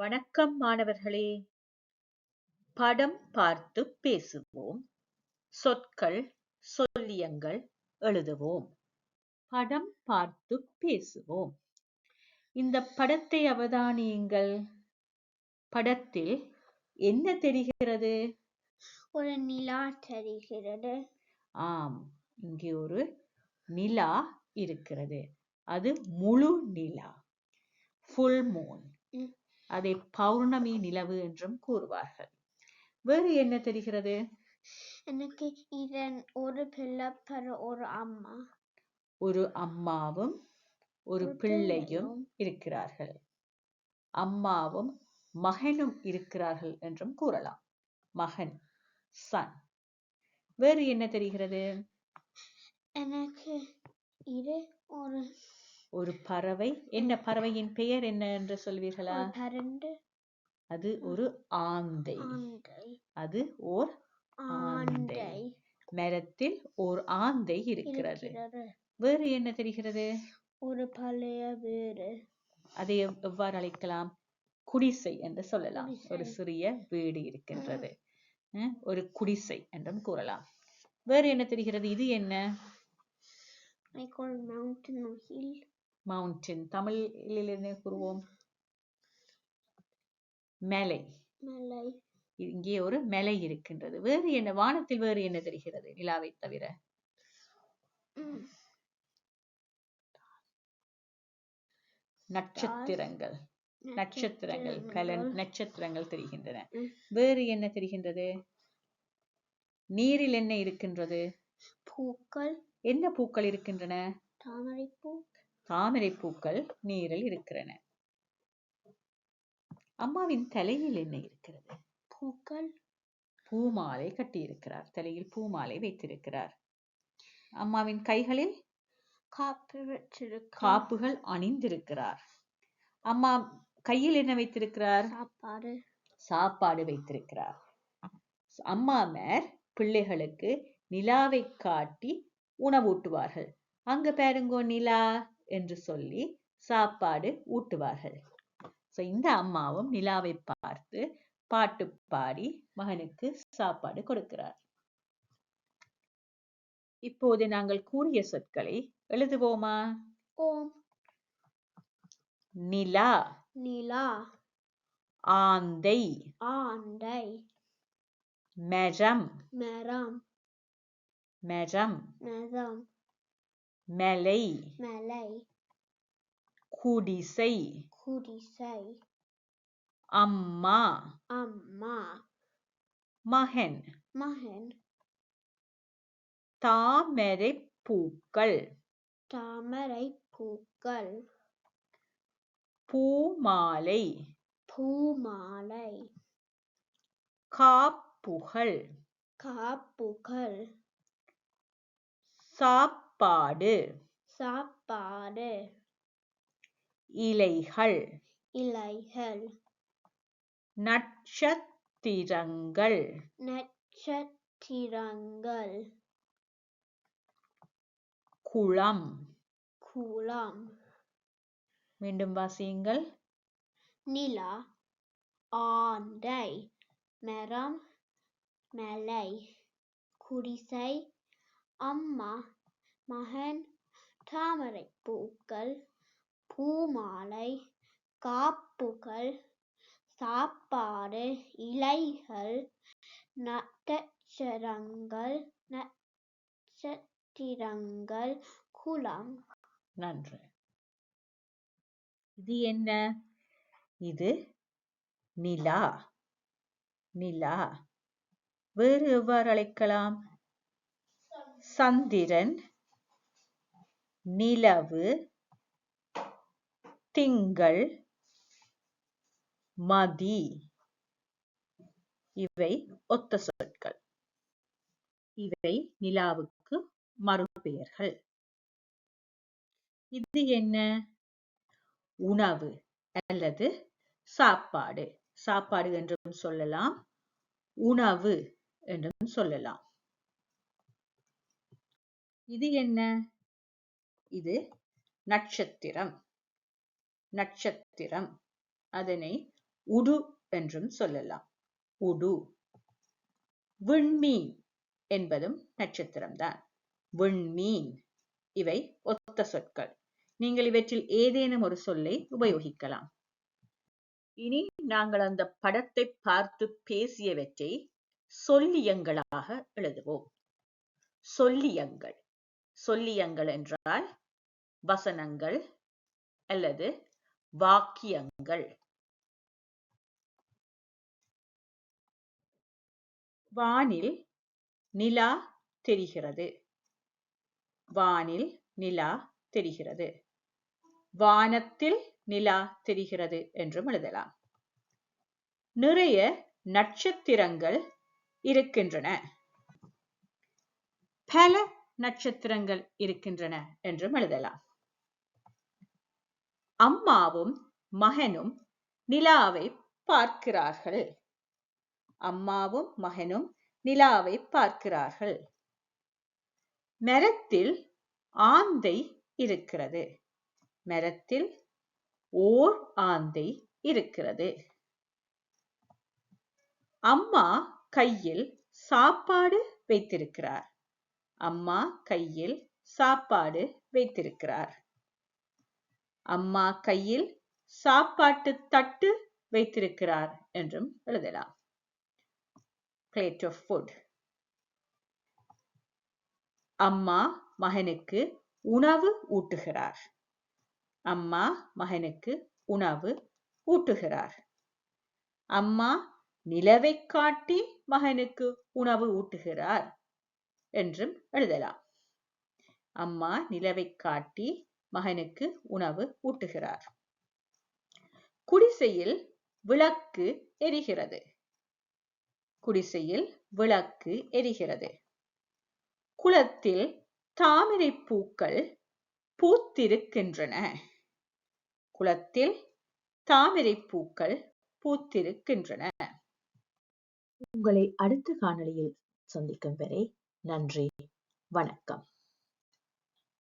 வணக்கம் மாணவர்களே! படம் பார்த்துப் பேசுவோம். சொற்கள், சொல்லியங்கள் எழுதுவோம். படம் பார்த்துப் பேசுவோம். இந்தப் படத்தை அவதானியுங்கள். படத்தில் என்ன தெரிகிறது? ஒரு நிலா தெரிகிறது. ஆம், இங்கே ஒரு நிலா இருக்கிறது. அது முழு நிலா. Full Moon. அதை பௌர்ணமி நிலவு என்றும் கூறுவார்கள். வேறு என்ன தெரிகிறது? எனக்கு இதன் ஒரு பிள்ளப்பர் ஒரு அம்மா ஒரு அம்மாவும் ஒரு பிள்ளையும். இருக்கிறார்கள். அம்மாவும் மகனும் இருக்கிறார்கள் என்றும் கூறலாம். மகன் சன். வேறு என்ன தெரிகிறது? எனக்கு இது ஒரு ஒரு பறவை. என்ன பறவையின் பெயர் என்ன என்று சொல்வீர்களா? அது ஒரு ஆந்தை. அது ஓர் ஆந்தை. மரத்தில் ஓர் ஆந்தை இருக்கிறது. வேறு என்ன தெரிகிறது? ஒரு பழைய வீடு அதை எவ்- எவ்வாறு அழைக்கலாம்? குடிசை என்று சொல்லலாம். ஒரு. சிறிய வீடு இருக்கின்றது. ஒரு குடிசை என்றும் கூறலாம். வேறு என்ன தெரிகிறது? இது என்ன? I call mountain or hill. Mountain. தமிழில் என்ன கூறுவோம்? மலை. மலை இங்கே ஒரு மலை இருக்கின்றது. வேறு என்ன? வானத்தில் வேறு என்ன தெரிகிறது? நிலாவை தவிர. நட்சத்திரங்கள். நட்சத்திரங்கள். பல நட்சத்திரங்கள். தெரிகின்றன. வேறு என்ன தெரிகின்றது? நீரில் என்ன இருக்கின்றது? பூக்கள் என்ன பூக்கள் இருக்கின்றன? தாமரைப்பூ தாமரை பூக்கள் நீரில் இருக்கிறன. அம்மாவின் தலையில் என்ன இருக்கிறது? பூக்கள் பூமாலை கட்டியிருக்கிறார். தலையில் பூமாலை வைத்திருக்கிறார். அம்மாவின் கைகளில் காப்புகள் அணிந்திருக்கிறார். அம்மா கையில் என்ன வைத்திருக்கிறார்? சாப்பாடு சாப்பாடு வைத்திருக்கிறார். அம்மாமார் பிள்ளைகளுக்கு நிலாவை காட்டி உணவூட்டுவார்கள். அங்க பாருங்கோ நிலா என்று சொல்லி சாப்பாடு ஊட்டுவார்கள். So, இந்த அம்மாவும் நிலாவை பார்த்து பாட்டு பாடி மகனுக்கு சாப்பாடு கொடுக்கிறார். இப்போது நாங்கள் கூறிய சொற்களை எழுதுவோமா? ஓம். நிலா, நிலா. ஆந்தை, ஆண்டை மரம், மரம். மரம், மரம். மலை, மலை குடிசை, குடிசை அம்மா, அம்மா மகன், மகன் தாமரைப் பூக்கள், தாமரை பூக்கள் பூமாலை, பூமாலை காப்புகள், காப்புகள் சாப்பாடு, சாப்பாடு. இலைகள், இலைகள். நட்சத்திரங்கள், நட்சத்திரங்கள். குளம். குளம். மீண்டும் வாசியுங்கள். நிலா. ஆண்டை மரம். மலை. குடிசை. அம்மா. மகன் தாமரை பூக்கள் பூமாலை காப்புகள் சாப்பாடு இலைகள் நட்சத்திரங்கள் நட்சத்திரங்கள் குளம் நன்று. இது என்ன? இது நிலா. நிலா. வேறு எவ்வாறு அழைக்கலாம்? சந்திரன், நிலவு, திங்கள், மதி. இவை ஒத்த சொற்கள். இவை நிலாவுக்கு மறுபெயர்கள். இது என்ன? உணவு அல்லது சாப்பாடு. சாப்பாடு என்றும் சொல்லலாம். உணவு என்றும் சொல்லலாம். இது என்ன? இது நட்சத்திரம். நட்சத்திரம். அதனை உடு என்றும் சொல்லலாம். உடு. விண்மீன் என்பதும் நட்சத்திரம்தான். விண்மீன். இவை ஒத்த சொற்கள். நீங்கள் இவற்றில் ஏதேனும் ஒரு சொல்லை உபயோகிக்கலாம். இனி நாங்கள் அந்த படத்தை பார்த்து பேசியவற்றை சொல்லியங்களாக எழுதுவோம். சொல்லியங்கள். சொல்லியங்கள் என்றால் வசனங்கள் அல்லது வாக்கியங்கள். வானில் நிலா தெரிகிறது. வானில் நிலா தெரிகிறது. வானத்தில் நிலா தெரிகிறது என்றும் எழுதலாம். நிறைய நட்சத்திரங்கள் இருக்கின்றன. பல நட்சத்திரங்கள் இருக்கின்றன என்றும் எழுதலாம். அம்மாவும் மகனும் நிலாவை பார்க்கிறார்கள். அம்மாவும் மகனும் நிலாவை பார்க்கிறார்கள். மரத்தில் ஆந்தை இருக்கிறது. மரத்தில் ஓர் ஆந்தை இருக்கிறது. அம்மா கையில் சாப்பாடு வைத்திருக்கிறார். அம்மா கையில் சாப்பாடு வைத்திருக்கிறார். அம்மா கையில் சாப்பாட்டு தட்டு வைத்திருக்கிறார் என்றும் எழுதலாம். பிளேட் ஆஃப் ஃபுட் அம்மா மகனுக்கு உணவு ஊட்டுகிறார். அம்மா மகனுக்கு உணவு ஊட்டுகிறார். அம்மா நிலவை காட்டி மகனுக்கு உணவு ஊட்டுகிறார் என்றும் எழுதலாம். அம்மா நிலவை காட்டி மகனுக்கு உணவு ஊட்டுகிறார். குடிசையில் விளக்கு எரிகிறது. குடிசையில் விளக்கு எரிகிறது. குளத்தில் தாமரை பூக்கள் பூத்திருக்கின்றன. குளத்தில் தாமரை பூக்கள் பூத்திருக்கின்றன. உங்களை அடுத்த காணொளியில் சந்திக்கும் வரை நன்றி. வணக்கம்.